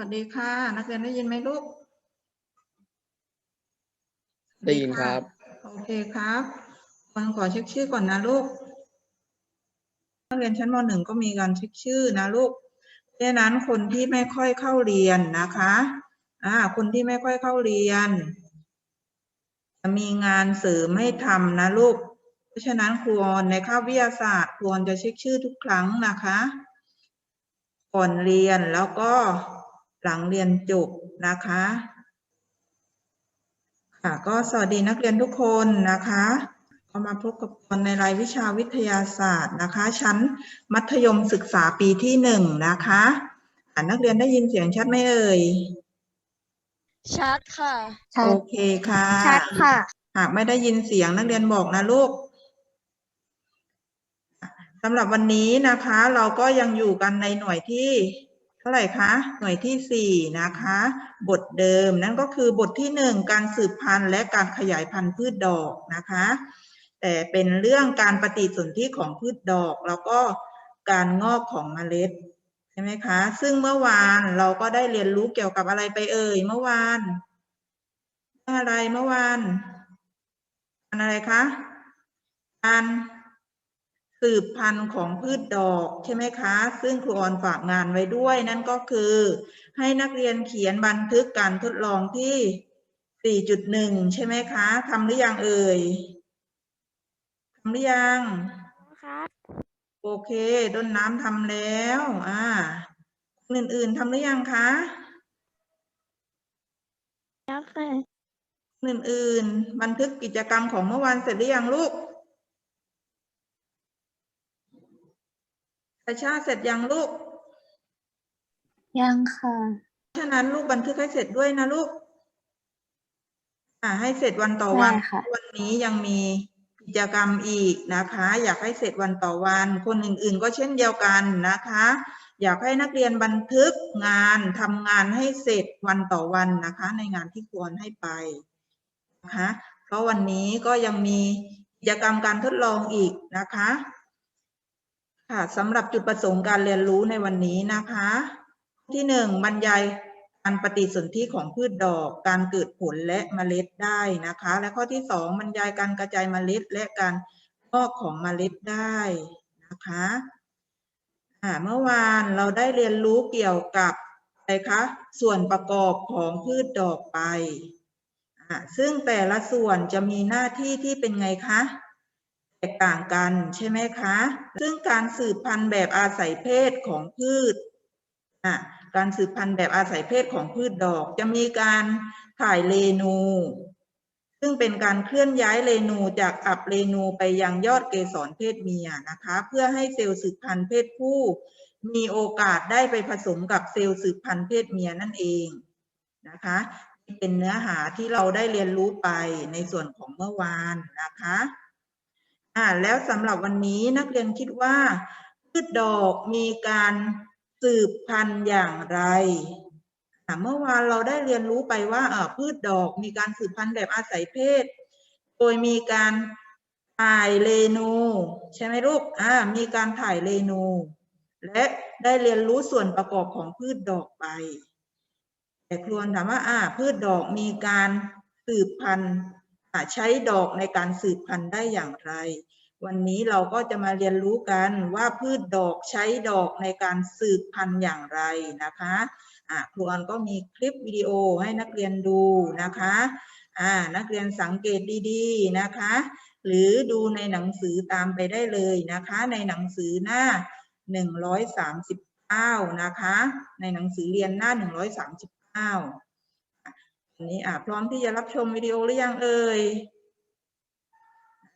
วัสดีค่ะ นักเรียนได้ยินไหมลูก ได้ยินครับ โอเคครับฟังขอเช็คชื่อก่อนนะลูก นักเรียนชั้นมหนึ่งก็มีการเช็คชื่อนะลูกเพราะฉะนั้นคนที่ไม่ค่อยเข้าเรียนนะคะอ่าคนที่ไม่ค่อยเข้าเรียน จะมีงานเสริมให้ทำนะลูก เพราะฉะนั้นครูออนในคาบวิทยาศาสตร์ครูออนจะเช็คชื่อทุกครั้งนะคะ ก่อนเรียนแล้วก็ หลังเรียนจบนะคะ ค่ะก็สวัสดีนักเรียนทุกคนนะคะก็มาพบกับคนในรายวิชาวิทยาศาสตร์นะคะ ชั้นมัธยมศึกษาปีที่หนึ่งนะคะอ่านักเรียนได้ยินเสียงชัดไหมเอ่ยชัดค่ะโอเคค่ะชัดค่ะ หากไม่ได้ยินเสียงนักเรียนบอกนะลูกสำหรับวันนี้นะคะ เราก็ยังอยู่กันในหน่วยที่เท่าไหร่คะ หน่วยที่สี่นะคะ บทเดิมนั่นก็คือบทที่หนึ่งการสืบพันธุ์และการขยายพันธุ์พืชดอกนะคะ แต่เป็นเรื่องการปฏิสนธิของพืชดอก แล้วก็การงอกของเมล็ดใช่ไหมคะ ซึ่งเมื่อวานเราก็ได้เรียนรู้เกี่ยวกับอะไรไปเอ่ยเมื่อวานเรื่องอะไรเมื่อวานอันอะไรคะการ สืบพันธุ์ของพืชดอกใช่ไหมคะ ซึ่งครูออนฝากงานไว้ด้วย นั่นก็คือ ให้นักเรียนเขียนบันทึกการทดลองที่ 4.1 ใช่ไหมคะทำหรือยังเอ่ยทำหรือยังครับโอเคต้นน้ำทำแล้วอ่าคนอื่นๆทำหรือยังคะแล้วค่ะคนอื่นๆ บันทึกกิจกรรมของเมื่อวานเสร็จหรือยังลูก ประชาเสร็จยังลูก ยังค่ะฉะนั้นลูกบันทึกให้เสร็จด้วยนะลูก อ่า ให้เสร็จวันต่อวันได้ค่ะวันนี้ยังมีกิจกรรมอีกนะคะ อยากให้เสร็จวันต่อวัน คนอื่นๆ ก็เช่นเดียวกันนะคะ อยากให้นักเรียนบันทึกงานทำงานให้เสร็จวันต่อวันนะคะ ในงานที่ควรให้ไปนะคะ เพราะวันนี้ก็ยังมีกิจกรรมการทดลองอีกนะคะ ค่ะสำหรับจุดประสงค์การเรียนรู้ในวันนี้นะคะ ที่หนึ่งบรรยายการปฏิสนธิของพืชดอก การเกิดผลและเมล็ดได้นะคะ และข้อที่สองบรรยายการกระจายเมล็ดและการงอกของเมล็ดได้นะคะอ่าเมื่อวานเราได้เรียนรู้เกี่ยวกับอะไรคะส่วนประกอบของพืชดอกไป ซึ่งแต่ละส่วนจะมีหน้าที่ที่เป็นไงคะ กต่างกันใช่ไหมคะ ซึ่งการสืบพันธุ์แบบอาศัยเพศของพืชการสืบพันธุ์แบบอาศัยเพศของพืชดอก จะมีการถ่ายเรนู ซึ่งเป็นการเคลื่อนย้ายเรนูจากอับเรนูไปยังยอดเกสรเพศเมียนะคะ เพื่อให้เซลล์สืบพันธุ์เพศผู้มีโอกาสได้ไปผสมกับเซลล์สืบพันธุ์เพศเมียนั่นเองนะคะเป็นเนื้อหาที่เราได้เรียนรู้ไปในส่วนของเมื่อวานนะคะ อ่าแล้วสำหรับวันนี้นักเรียนคิดว่าพืชดอกมีการสืบพันธุ์อย่างไรอ่าเมื่อวานเราได้เรียนรู้ไปว่าเอ่อพืชดอกมีการสืบพันธุ์แบบอาศัยเพศ โดยมีการถ่ายเรนูใช่ไหมลูกอ่ามีการถ่ายเรนูและได้เรียนรู้ส่วนประกอบของพืชดอกไป แต่ครวนถามว่าอ่าพืชดอกมีการสืบพันธุ์ ใช้ดอกในการสืบพันธุ์ได้อย่างไร วันนี้เราก็จะมาเรียนรู้กันว่าพืชดอกใช้ดอกในการสืบพันธุ์อย่างไรนะคะอ่าครูออนก็มีคลิปวิดีโอให้นักเรียนดูนะคะอ่านักเรียนสังเกตดีๆนะคะ หรือดูในหนังสือตามไปได้เลยนะคะ ในหนังสือหน้าหนึ่งร้อยสามสิบเก้านะคะ ในหนังสือเรียนหน้าหนึ่งร้ อยสามสิบเก้าอันนี้อ่าพร้อมที่จะรับชมวิดีโอหรือยังเอ่ย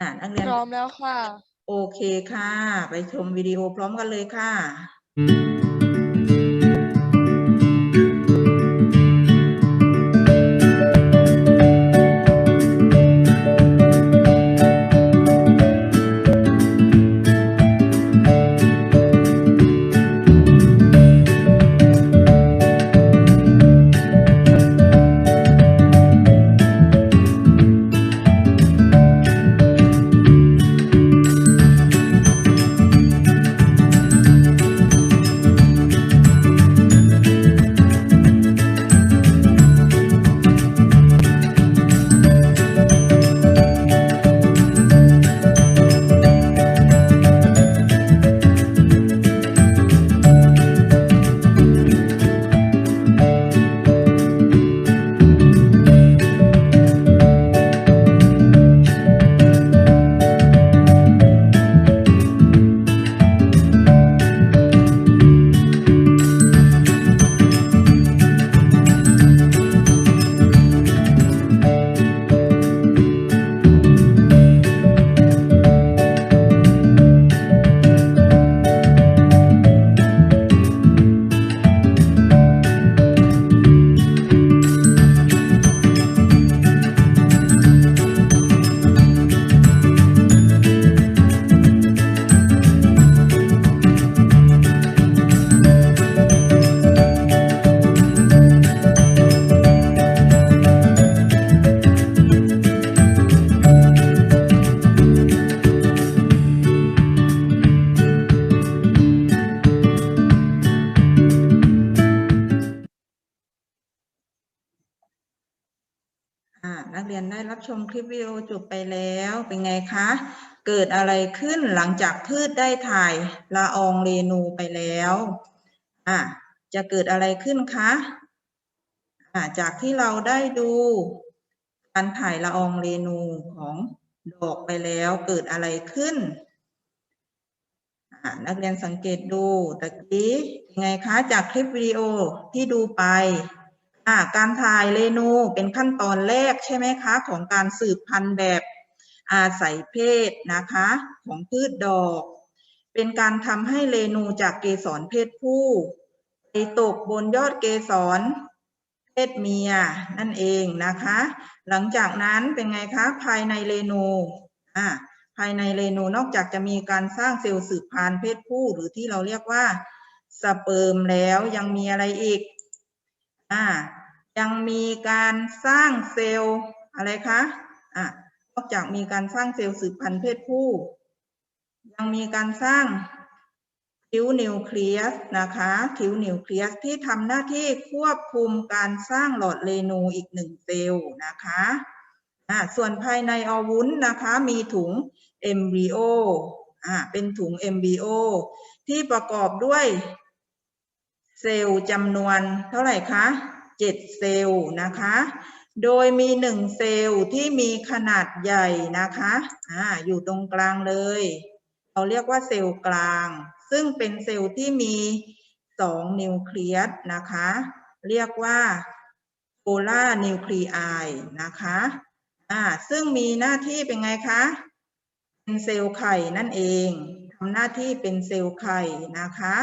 อ่านักเรียนพร้อมแล้วค่ะ โอเคค่ะ ไปชมวิดีโอพร้อมกันเลยค่ะค ชมคลิปวิดีโอจบไปแล้วเป็นไงคะ เกิดอะไรขึ้นหลังจากพืชได้ถ่ายละอองเรนูไปแล้วอะจะเกิดอะไรขึ้นคะอะจากที่เราได้ดูการถ่ายละอองเรนูของดอกไปแล้วเกิดอะไรขึ้นนักเรียนสังเกตดูตะกี้ยังไงคะ จากคลิปวิดีโอที่ดูไป การถ่ายเรนูเป็นขั้นตอนแรกใช่ไหมคะ ของการสืบพันธุ์แบบอาศัยเพศนะคะ ของพืชดอก เป็นการทำให้เรนูจากเกสรเพศผู้ไปตกบนยอดเกสรเพศเมียนั่นเองนะคะ หลังจากนั้นเป็นไงคะภายในเรนูอ่าภายในเรนูนอกจากจะมีการสร้างเซลล์สืบพันธุ์เพศผู้ หรือที่เราเรียกว่าสเปิร์มแล้วยังมีอะไรอีกอ่า ยังมีการสร้างเซลล์อะไรคะอ่านอกจากมีการสร้างเซลล์สืบพันธุ์เพศผู้ ยังมีการสร้างทิวนิวเคลียสนะคะทิวนิวเคลียสที่ทำหน้าที่ควบคุมการสร้างหลอดเรนูอีกหนึ่งเซลล์นะคะอ่าส่วนภายในอวุ้นนะคะมีถุงเอมบริโออ่าเป็นถุงเอมบริโอที่ประกอบด้วยเซลล์จำนวนเท่าไหร่คะ เจ็ดเซลล์นะคะ โดยมีหนึ่งเซลล์ที่มีขนาดใหญ่นะคะอ่าอยู่ตรงกลางเลย เราเรียกว่าเซลล์กลาง ซึ่งเป็นเซลล์ที่มีสองนิวเคลียสนะคะ เรียกว่าโพลาร์นิวคลีไอนะคะอ่าซึ่งมีหน้าที่เป็นไงคะ เป็นเซลล์ไข่นั่นเองทำหน้าที่เป็นเซลล์ไข่นะคะ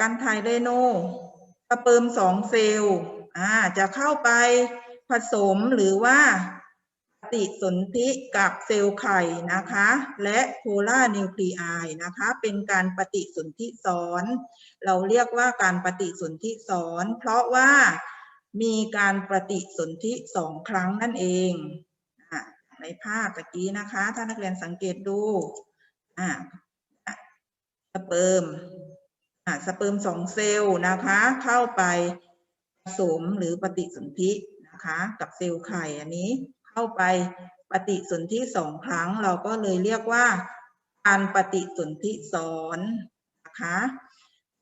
การถ่ายเรโน สเปิร์มสองเซลล์อ่าจะเข้าไปผสมหรือว่าปฏิสนธิกับเซลล์ไข่นะคะ และโพลานิวคลีไอนะคะ เป็นการปฏิสนธิซ้อน เราเรียกว่าการปฏิสนธิซ้อน เพราะว่ามีการปฏิสนธิสองครั้งนั่นเองอในภาพตะกี้นะคะ ถ้านักเรียนสังเกตดูอ่าสเปิร์ม สเปิร์มสองเซลล์นะคะเข้าไปผสมหรือปฏิสนธินะคะกับเซลล์ไข่อันนี้เข้าไปปฏิสนธิสองครั้ง เราก็เลยเรียกว่าการปฏิสนธิซ้อนนะคะ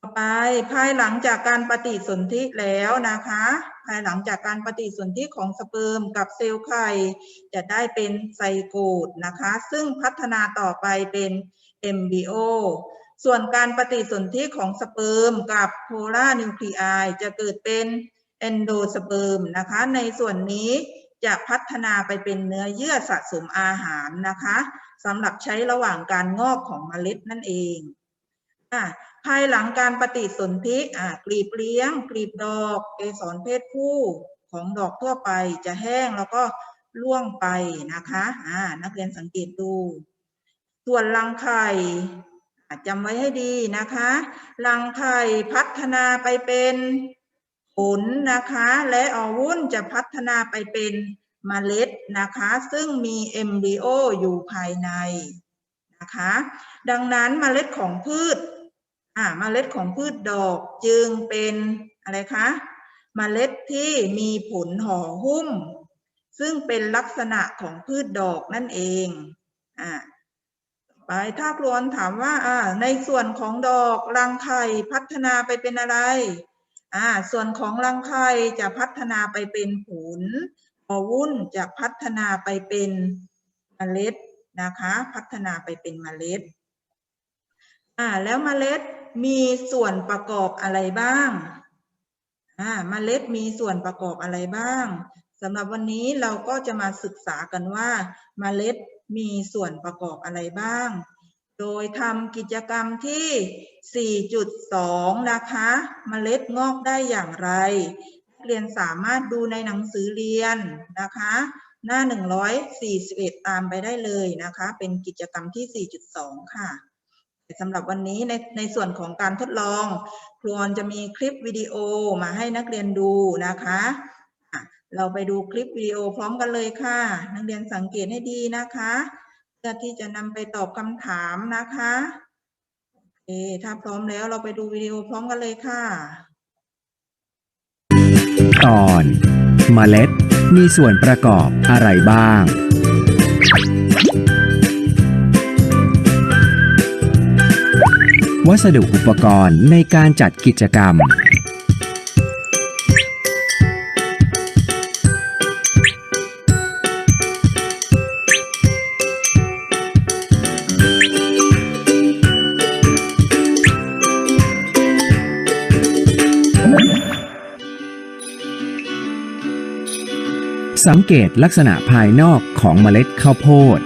ต่อไปภายหลังจากการปฏิสนธิแล้วนะคะ ภายหลังจากการปฏิสนธิของสเปิร์มกับเซลล์ไข่จะได้เป็นไซโกตนะคะ ซึ่งพัฒนาต่อไปเป็นเอมบริโอ ส่วนการปฏิสนธิของสเปิร์มกับโพลาร์นิวคลีไอจะเกิดเป็นเอนโดสเปิร์มนะคะ ในส่วนนี้จะพัฒนาไปเป็นเนื้อเยื่อสะสมอาหารนะคะสำหรับใช้ระหว่างการงอกของเมล็ดนั่นเองอะภายหลังการปฏิสนธิอะกลีบเลี้ยง กลีบดอกเกสรเพศผู้ของดอกทั่วไปจะแห้งแล้วก็ร่วงไปนะคะอ่านักเรียนสังเกตดู ส่วนรังไข่ จำไว้ให้ดีนะคะรังไข่พัฒนาไปเป็นผลนะคะ และออวุ้นจะพัฒนาไปเป็นเมล็ดนะคะ ซึ่งมีเอมบริโออยู่ภายในนะคะ ดังนั้นเมล็ดของพืชอ่าเมล็ดของพืชดอกจึงเป็นอะไรคะเมล็ดที่มีผลห่อหุ้ม ซึ่งเป็นลักษณะของพืชดอกนั่นเองอ่า ไปถ้าครวนถามว่าอ่า ในส่วนของดอกรังไข่พัฒนาไปเป็นอะไร อ่า ส่วนของรังไข่จะพัฒนาไปเป็นผลอวุ้นจะพัฒนาไปเป็นเมล็ดนะคะ พัฒนาไปเป็นเมล็ด อ่า แล้วเมล็ดมีส่วนประกอบอะไรบ้าง อ่า เมล็ดมีส่วนประกอบอะไรบ้างสำหรับวันนี้เราก็จะมาศึกษากันว่าเมล็ด มีส่วนประกอบอะไรบ้าง โดยทำกิจกรรมที่ 4.2 นะคะเมล็ดงอกได้อย่างไรนักเรียนสามารถดูในหนังสือเรียนนะคะ หน้า 141 ตามไปได้เลยนะคะ เป็นกิจกรรมที่ 4.2 ค่ะสำหรับวันนี้ในในส่วนของการทดลอง ครูออนจะมีคลิปวิดีโอมาให้นักเรียนดูนะคะ เราไปดูคลิปวิดีโอพร้อมกันเลยค่ะ นักเรียนสังเกตให้ดีนะคะเพื่อที่จะนำไปตอบคำถามนะคะโอเคถ้าพร้อมแล้วเราไปดูวิดีโอพร้อมกันเลยค่ะ ตอนเมล็ดมีส่วนประกอบอะไรบ้าง วัสดุอุปกรณ์ในการจัดกิจกรรม สังเกตลักษณะภายนอกของเมล็ดข้าวโพด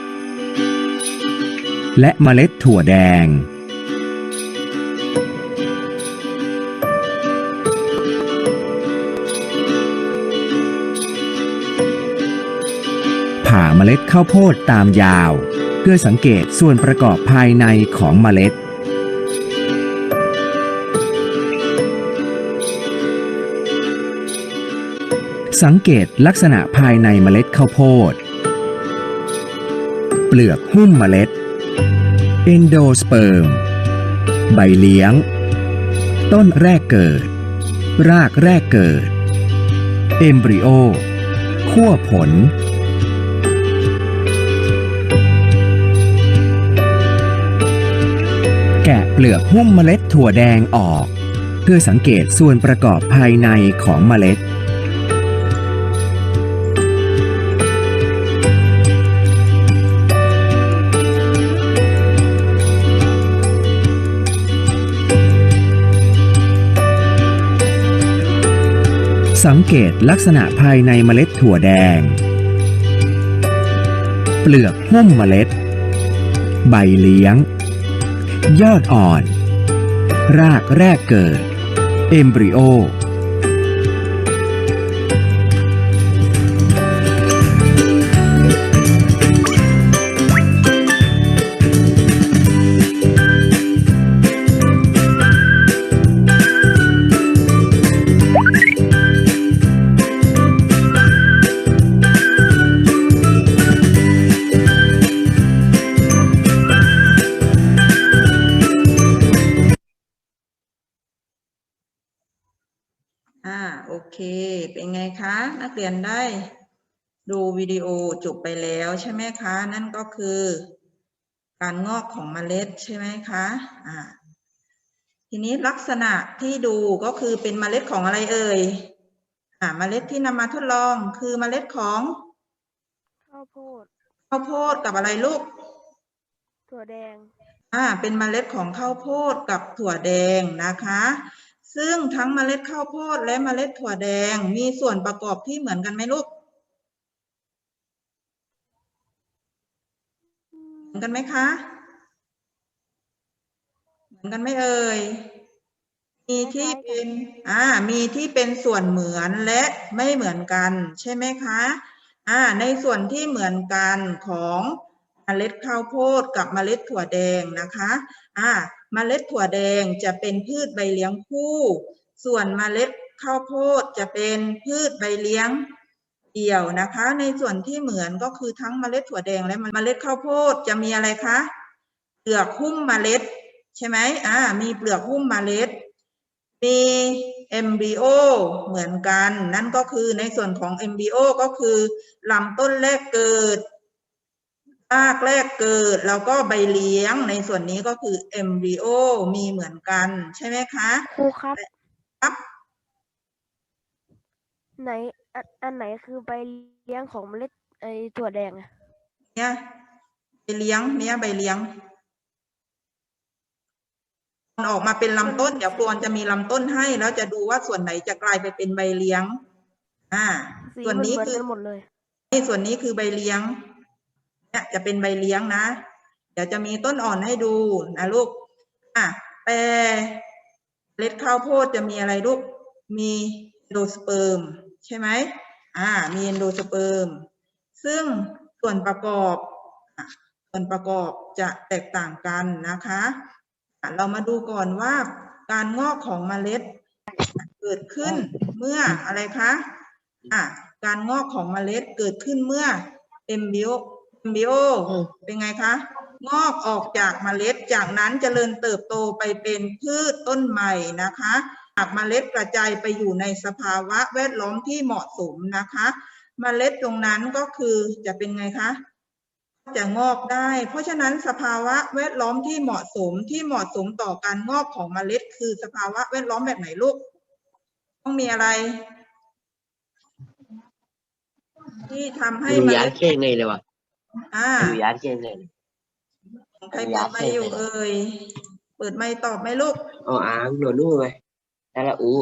และเมล็ดถั่วแดง ผ่าเมล็ดข้าวโพดตามยาว เพื่อสังเกตส่วนประกอบภายในของเมล็ด สังเกตลักษณะภายในเมล็ดข้าวโพด เปลือกหุ้มเมล็ด เอนโดสเปิร์ม ใบเลี้ยง ต้นแรกเกิด รากแรกเกิด เอมบริโอขั้วผล แกะเปลือกหุ้มเมล็ดถั่วแดงออก เพื่อสังเกตส่วนประกอบภายในของเมล็ด สังเกตลักษณะภายในเมล็ดถั่วแดง เปลือกหุ้มเมล็ด ใบเลี้ยง ยอดอ่อน รากแรกเกิด เอมบริโอ ดูวิดีโอจบไปแล้วใช่ไหมคะ นั่นก็คือ การงอกของเมล็ดใช่ไหมคะอ่าทีนี้ลักษณะที่ดูก็คือเป็นเมล็ดของอะไรเอ่ยอ่าเมล็ดที่นำมาทดลองคือเมล็ดของข้าวโพดข้าวโพดกับอะไรลูกถั่วแดงอ่าเป็นเมล็ดของข้าวโพดกับถั่วแดงนะคะ ซึ่งทั้งเมล็ดข้าวโพดและเมล็ดถั่วแดงมีส่วนประกอบที่เหมือนกันไหมลูก เหมื อนกันไหมคะ เหมือนกันไหมเอ่ย มีที่เป็นอ่ามีที่เป็นส่วนเหมือนและไม่เหมือนกัน ใช่ไหมคะอ่าในส่วนที่เหมือนกันของเมล็ดข้าวโพดกับเมล็ดถั่วแดงนะคะอ่าเมล็ดถั่วแดงจะเป็นพืชใบเลี้ยงคู่ ส่วนเมล็ดข้าวโพดจะเป็นพืชใบเลี้ยง เดี่ยวนะคะ ในส่วนที่เหมือนก็คือทั้งเมล็ดถั่วแดงและเมล็ดข้าวโพดจะมีอะไรคะเปลือกหุ้มเมล็ด ใช่ไหมอ่า มีเปลือกหุ้มเมล็ด มีเอมบริโอเหมือนกัน นั่นก็คือในส่วนของเอมบริโอก็คือลำต้นแรกเกิดรากแรกเกิดแล้วก็ใบเลี้ยงในส่วนนี้ก็คือเอมบริโอมีเหมือนกัน ใช่ไหมคะครูครับครับ ไหน อันอันไหนคือใบเลี้ยงของเมล็ดไอถั่วแดงอะเนี่ยใบเลี้ยงเนี่ยใบเลี้ยง มันออกมาเป็นลำต้น เดี๋ยวกวนจะมีลำต้นให้ แล้วจะดูว่าส่วนไหนจะกลายไปเป็นใบเลี้ยง อ่า สีส่วนมันนี้เหมือนคือ กันหมดเลย นี่ส่วนนี้คือใบเลี้ยง เนี่ยจะเป็นใบเลี้ยงนะ เดี๋ยวจะมีต้นอ่อนให้ดูนะลูก อะแปรเมล็ดข้าวโพดจะมีอะไรลูก มีเอนโดสเปิร์ม ใช่ไหมอ่า มีเอนโดสเปิร์ม ซึ่งส่วนประกอบ ส่วนประกอบจะแตกต่างกันนะคะ เรามาดูก่อนว่าการงอกของเมล็ดเกิดขึ้นเมื่ออะไรคะอะการงอกของเมล็ดเกิดขึ้นเมื่อเอมบิโอเอมบิโอเป็นไงคะ งอกออกจากเมล็ดจากนั้นเจริญเติบโตไปเป็นพืชต้นใหม่นะคะากเมล็ดกระจายไปอยู่ในสภาวะแวดล้อมที่เหมาะสมนะคะเมล็ดตรงนั้นก็คือจะเป็นไงคะจะงอกได้ เพราะฉะนั้นสภาวะแวดล้อมที่เหมาะสมที่เหมาะสมต่อการงอกของเมล็ด คือสภาวะแวดล้อมแบบไหนลูก ต้องมีอะไร ที่ทำให้ดูเมยาล็ดเก่งเลยเลยวะอ่าดูยาเก่งเลยใครเปิดไมค์อยู่เอ่ยเปิดไมค์ตอบไหมลูกอ๋ออ้างหนูนู่ไหมทาราอู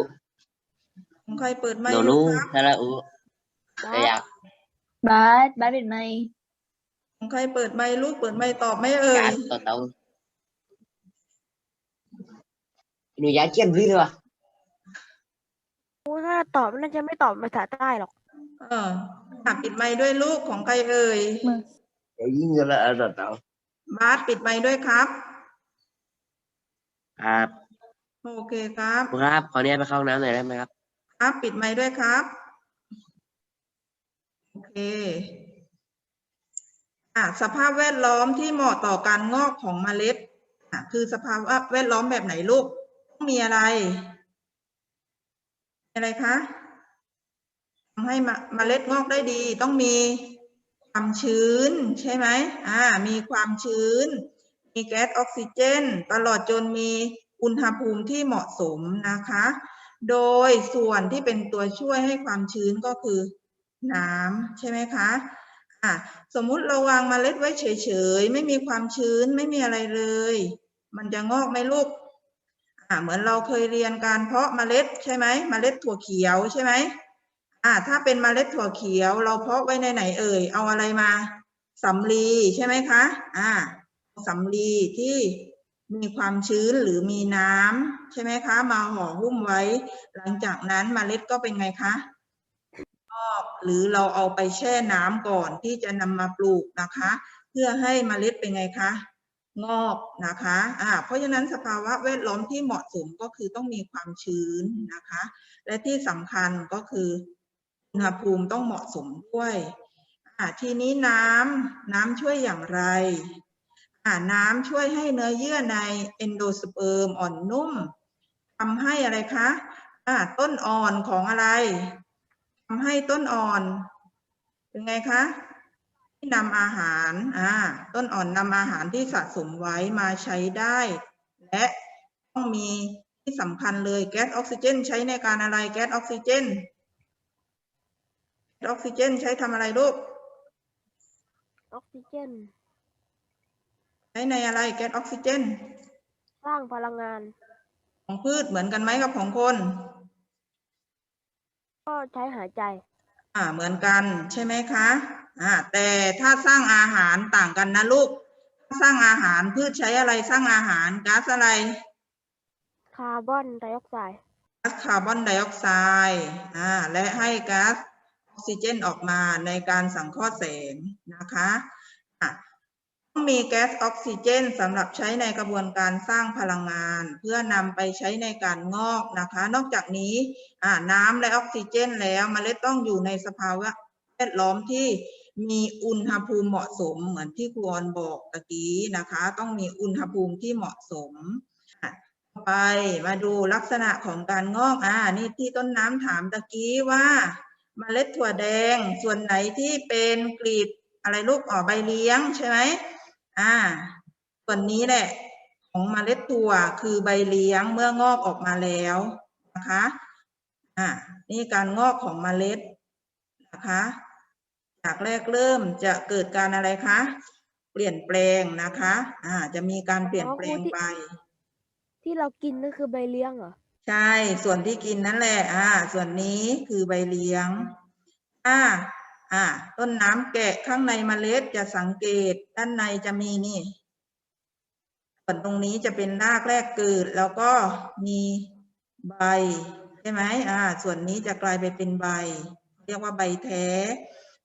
ของใครเปิดไมหค์นูอยู่นู่ครับทาราอูแต่อยากบาสบาสเป็นไหมของใครเปิดไมค์ลูกเปิดไมค์ตอบไหมเอ่กายรต่อเตาหนูยาเก่งเลยเลยวะครูถ้าตอบน่าจะไม่ตอบภาษาใต้หรอก เอออะปิดไมค์ด้วยลูกของใครเอ่ยเดี๋ยวยิ่งจะละต่อเตาบาสปิดไมค์ด้วยครับ ครับ โอเคครับครับ ขอเนี่ยไปเข้าห้องน้ำหน่อยได้ไหมครับ ครับ ปิดไมค์ด้วยครับ โอเคอะสภาพแวดล้อมที่เหมาะต่อการงอกของเมล็ดอะคือสภาพแวดล้อมแบบไหนลูกต้องมีอะไรมีอะไรคะทำให้มะเมล็ดงอกได้ดี ต้องมีความชื้นใช่ไหมอ่า มีความชื้น มีแก๊สออกซิเจน ตลอดจนมี อุณหภูมิที่เหมาะสมนะคะ โดยส่วนที่เป็นตัวช่วยให้ความชื้นก็คือน้ำใช่ไหมคะอะสมมุติเราวางเมล็ดไว้เฉยๆ ไม่มีความชื้นไม่มีอะไรเลย มันจะงอกไหมลูกอ่าเหมือนเราเคยเรียนการเพาะเมล็ดใช่ไหมเมล็ดถั่วเขียวใช่ไหมอ่าถ้าเป็นเมล็ดถั่วเขียว เราเพาะไว้ในไหนเอ่ย เอาอะไรมาสำลีใช่ไหมคะอ่าสำลีที่ มีความชื้นหรือมีน้ำใช่ไหมคะ มาห่อหุ้มไว้ หลังจากนั้นเมล็ดก็เป็นไงคะงอกหรือเราเอาไปแช่น้ำก่อนที่จะนำมาปลูกนะคะ เพื่อให้เมล็ดเป็นไงคะงอกนะคะอ่าเพราะฉะนั้นสภาวะแวดล้อมที่เหมาะสมก็คือต้องมีความชื้นนะคะ และที่สำคัญก็คืออุณหภูมิต้องเหมาะสมด้วยอ่าทีนี้น้ำน้ำช่วยอย่างไร น้ำช่วยให้เนื้อเยื่อในเอนโดสเปิร์มอ่อนนุ่มทำให้อะไรคะอ่าต้นอ่อนของอะไรทำให้ต้นอ่อนเป็นไงคะที่นำอาหารอ่าต้นอ่อนนำอาหารที่สะสมไว้มาใช้ได้ และต้องมีที่สำคัญเลยแก๊สออกซิเจน ใช้ในการอะไรแก๊สออกซิเจนออกซิเจนใช้ทำอะไรลูกออกซิเจน ใช้ในอะไรแก๊สออกซิเจน สร้างพลังงาน ของพืชเหมือนกันไหมกับของคน ก็ใช้หายใจ อ่าเหมือนกันใช่ไหมคะอ่าแต่ถ้าสร้างอาหารต่างกันนะลูกถ้าสร้างอาหารพืชใช้อะไรสร้างอาหารก๊าซอะไรคาร์บอนไดออกไซด์ก๊าซคาร์บอนไดออกไซด์อ่าและให้ก๊าซออกซิเจนออกมาในการสังเคราะห์แสงนะคะอะต้อง มีแก๊สออกซิเจนสำหรับใช้ในกระบวนการสร้างพลังงาน เพื่อนำไปใช้ในการงอกนะคะ นอกจากนี้น้ำและออกซิเจนแล้วเมล็ดต้องอยู่ในสภาวะแวดล้อมที่มีอุณหภูมิเหมาะสมเหมือนที่ครูออนบอกตะกี้นะคะ ต้องมีอุณหภูมิที่เหมาะสมไปมาดูลักษณะของการงอกอ่านี่ที่ต้นน้ำถามตะกี้ว่าเมล็ดถั่วแดงส่วนไหนที่เป็นกลีบอะไรลูกอ๋อใบเลี้ยงใช่ไหม อ่า ส่วนนี้แหละของเมล็ดถั่วคือใบเลี้ยงเมื่องอกออกมาแล้วนะคะอ่านี่การงอกของเมล็ดนะคะจากแรกเริ่มจะเกิดการอะไรคะเปลี่ยนแปลงนะคะอ่าจะมีการเปลี่ยนแปลงไป ที่เรากินนั่นคือใบเลี้ยงเหรอใช่ส่วนที่กินนั่นแหละ อ่า ส่วนนี้คือใบเลี้ยง อ่า อ่า ต้นน้ำแกะข้างในเมล็ดจะสังเกตด้านในจะมีนี่ส่วนตรงนี้จะเป็นรากแรกเกิด แล้วก็มีใบใช่ไหมอ่า ส่วนนี้จะกลายไปเป็นใบ เรียกว่าใบแท้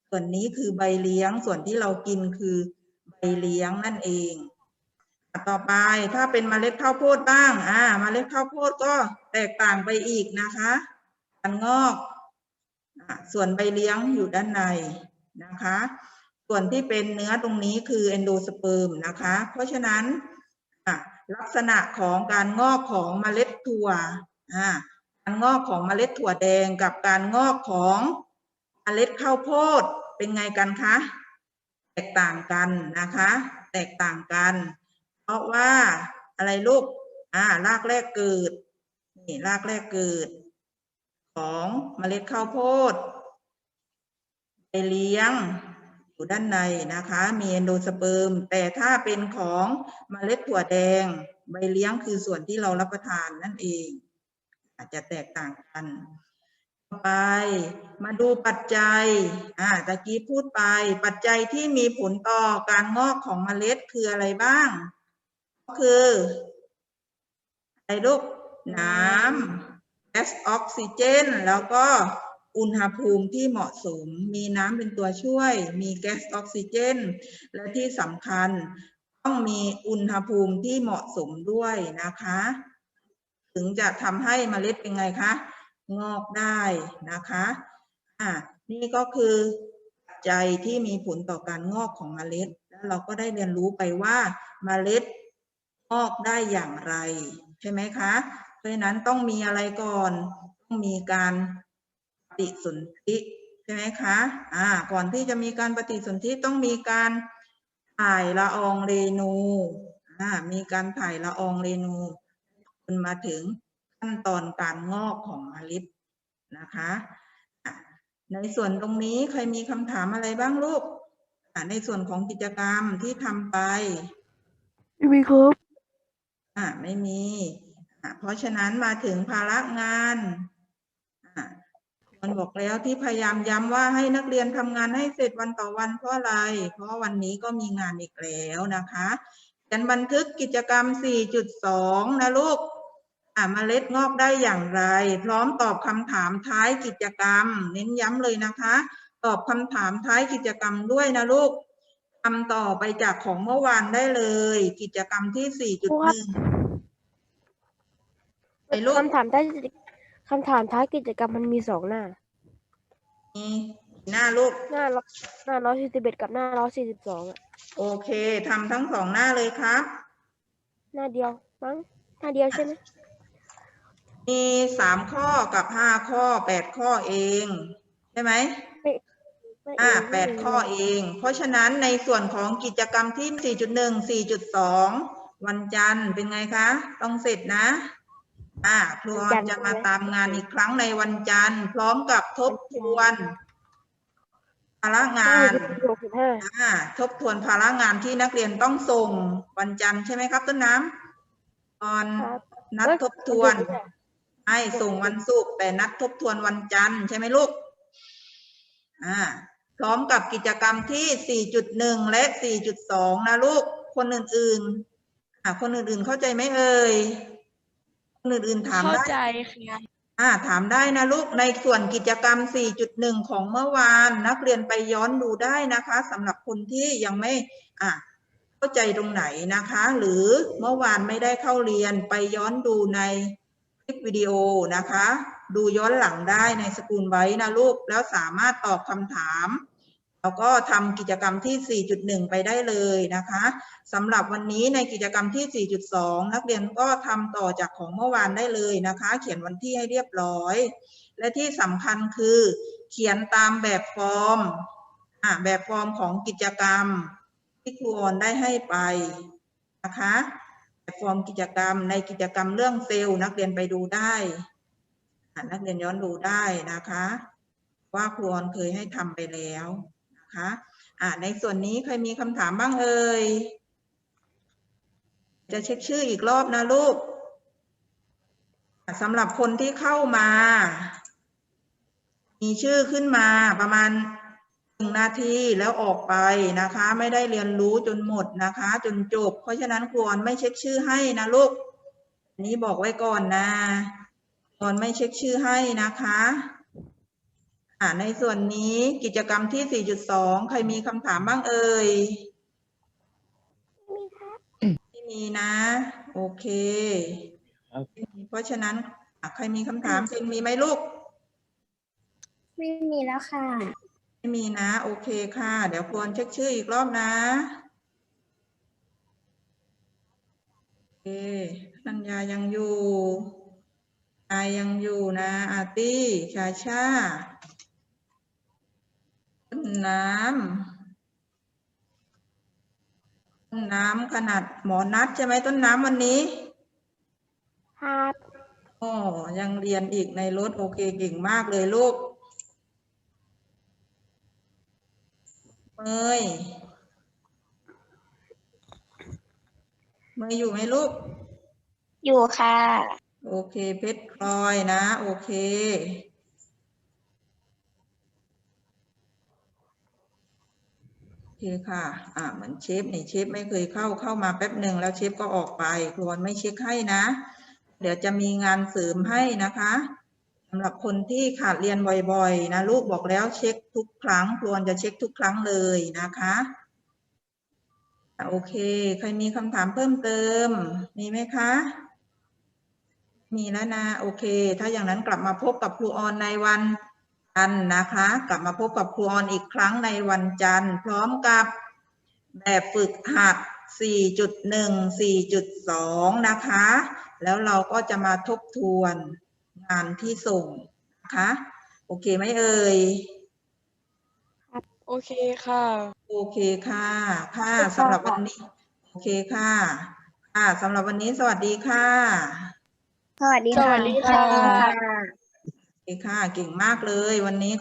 ส่วนนี้คือใบเลี้ยง ส่วนที่เรากินคือใบเลี้ยงนั่นเอง ต่อไปถ้าเป็นเมล็ดข้าวโพดบ้าง อ่า เมล็ดข้าวโพดก็แตกต่างไปอีกนะคะ การงอก ส่วนใบเลี้ยงอยู่ด้านในนะคะ ส่วนที่เป็นเนื้อตรงนี้คือเอนโดสเปิร์มนะคะ เพราะฉะนั้นลักษณะของการงอกของเมล็ดถั่วการงอกของเมล็ดถั่วแดงกับการงอกของเมล็ดข้าวโพดเป็นไงกันคะแตกต่างกันนะคะ แตกต่างกัน เพราะว่าอะไรลูกอ่ารากแรกเกิดนี่รากแรกเกิด ของเมล็ดข้าวโพดไปเลี้ยงอยู่ด้านในนะคะ มีเอนโดสเปิร์ม แต่ถ้าเป็นของเมล็ดถั่วแดง ใบเลี้ยงคือส่วนที่เรารับประทานนั่นเอง อาจจะแตกต่างกัน ไปมาดูปัจจัยอ่าตะกี้พูดไป ปัจจัยที่มีผลต่อการงอกของเมล็ดคืออะไรบ้าง ก็คืออะไรลูกน้ำ แก๊สออกซิเจน แล้วก็อุณหภูมิที่เหมาะสม มีน้ำเป็นตัวช่วย มีแก๊สออกซิเจน และที่สำคัญต้องมีอุณหภูมิที่เหมาะสมด้วยนะคะ ถึงจะทำให้เมล็ดเป็นไงคะ งอกได้นะคะอ่านี่ก็คือปัจจัยที่มีผลต่อการงอกของเมล็ด แล้วเราก็ได้เรียนรู้ไปว่าเมล็ดงอกได้อย่างไร ใช่ไหมคะ ราะฉะนั้นต้องมีอะไรก่อน ต้องมีการปฏิสนธิใช่ไหมคะอ่าก่อนที่จะมีการปฏิสนธิต้องมีการถ่ายละอองเรนูอ่ามีการถ่ายละอองเรนูจนมาถึงขั้นตอนการงอกของเมล็ดนะคะอะในส่วนตรงนี้ใครมีคำถามอะไรบ้างลูกอะในส่วนของกิจกรรมที่ทำไปไม่มีครับอ่าไม่มีอ่า เพราะฉะนั้นมาถึงภาระงานมันบอกแล้วที่พยายามย้ำว่าให้นักเรียนทำงานให้เสร็จวันต่อวันเพราะอะไร เพราะวันนี้ก็มีงานอีกแล้วนะคะเขียนบันทึกกิจกรรม 4.2 นะลูกอ่าเมล็ดงอกได้อย่างไร พร้อมตอบคำถามท้ายกิจกรรม เน้นย้ำเลยนะคะ ตอบคำถามท้ายกิจกรรมด้วยนะลูกทำต่อไปจากของเมื่อวานได้เลย กิจกรรมที่ 4.1 ไปลูกคำถามท้ายคำถามท้ายกิจกรรมมันมีสองหน้า มีหน้าลูก หน้าร้อยหน้าร้อยสี่สิบเอ็ดกับหน้าร้อยสี่สิบสองอะ โอเคทำทั้งสองหน้าเลยครับ หน้าเดียวมั้งหน้าเดียวใช่ไหมมีสามข้อกับห้าข้อแปดข้อเอง ใช่ไหมไม่อ่าเงแปดไม่ข้อเอง เพราะฉะนั้นในส่วนของกิจกรรมที่4.1 4.2วันจันทร์เป็นไงคะ ต้องเสร็จนะ อ่าครูออนจะมาตามงานอีกครั้งในวันจันทร์ พร้อมกับทบทวนภาระงานหกสิบห้าอ่าทบทวนภาระงานที่นักเรียนต้องส่งวันจันทร์ใช่ไหมครับ ต้นน้ำตอนครับนัดทบทวนให้ส่งวันศุกร์แต่นัดทบทวนวันจันทร์ใช่ไหมลูกอ่าพร้อมกับกิจกรรมที่ 4.1 และ 4.2 นะลูก คนอื่นๆอ่าคนอื่นๆ เข้าใจไหมเอ่ยคน อื่นๆถามเข้าได้ใจค่ะอ่าถามได้นะลูกในส่วนกิจกรรม 4.1 ของเมื่อวาน นักเรียนไปย้อนดูได้นะคะสำหรับคนที่ยังไม่อ่าเข้าใจตรงไหนนะคะ หรือเมื่อวานไม่ได้เข้าเรียนไปย้อนดูในคลิปวิดีโอนะคะ ดูย้อนหลังได้ในสกุลไว้นะลูก แล้วสามารถตอบคำถาม แล้วก็ทำกิจกรรมที่ 4.1 ไปได้เลยนะคะสำหรับวันนี้ในกิจกรรมที่ 4.2 นักเรียนก็ทำต่อจากของเมื่อวานได้เลยนะคะ เขียนวันที่ให้เรียบร้อย และที่สำคัญคือ เขียนตามแบบฟอร์มอ่าแบบฟอร์มของกิจกรรมที่ครูออนได้ให้ไปนะคะแบบฟอร์มกิจกรรมในกิจกรรมเรื่องเซลล์นักเรียนไปดูได้นักเรียนย้อนดูได้นะคะ ว่าครูออนเคยให้ทำไปแล้ว นะคะอ่าในส่วนนี้ใครมีคำถามบ้างเอ่ย จะเช็คชื่ออีกรอบนะลูกสำหรับคนที่เข้ามา มีชื่อขึ้นมาประมาณหนึ่งนาทีแล้วออกไปนะคะ ไม่ได้เรียนรู้จนหมดนะคะ จนจบ เพราะฉะนั้นควรไม่เช็คชื่อให้นะลูก อันนี้บอกไว้ก่อนนะควรไม่เช็คชื่อให้นะคะ ในส่วนนี้กิจกรรมที่ 4.2 ใครมีคำถามบ้างเอ่ยไม่มีนะ โอเคครับไม่มีเพราะฉะนั้นอะใครมีคำถามเป็นมีไหมลูก ไม่มีแล้วค่ะ ไม่มีนะ โอเคค่ะ เดี๋ยวควรเช็คชื่ออีกรอบนะโอเคนัญญายังอยู่ อายยังอยู่นะ อาร์ตี้ชาชา ต้นน้ำต้นน้ำขนาดหมอนัดใช่ไหมต้นน้ำวันนี้ ครับโอ้ยังเรียนอีกในรถโอเคเก่งมากเลยลูกเมยเมยอยู่ไหมลูก อยู่ค่ะ โอเคเพชรพลอยนะ โอเค โอเคค่ะ อ่าเหมือนเชฟนี่เชฟไม่เคยเข้าเข้ามาแป๊บหนึ่งแล้วเชฟก็ออกไปครวนไม่เช็คให้นะ เดี๋ยวจะมีงานเสริมให้นะคะสำหรับคนที่ขาดเรียนบ่อยๆ นะลูกบอกแล้วเช็คทุกครั้งครวนจะเช็คทุกครั้งเลยนะคะโอเค ใครมีคำถามเพิ่มเติม มีไหมคะ มีแล้วนะ โอเค ถ้าอย่างนั้นกลับมาพบกับครูออนในวัน นทร์นะคะ กลับมาพบกับครูออนอีกครั้งในวันจันทร์ พร้อมกับแบบฝึกหัด 4.1 4.2 นะคะ แล้วเราก็จะมาทบทวนงานที่ส่งนะคะ โอเคไหมเอ่ย โอเคค่ะ โอเคค่ะ ค่ะสำหรับวันนี้ โอเคค่ะ ค่ะสำหรับวันนี้สวัสดีค่ะ สวัสดีสวัสดีค่ะโอ เคค่ะ เก่งมากเลยวันนี้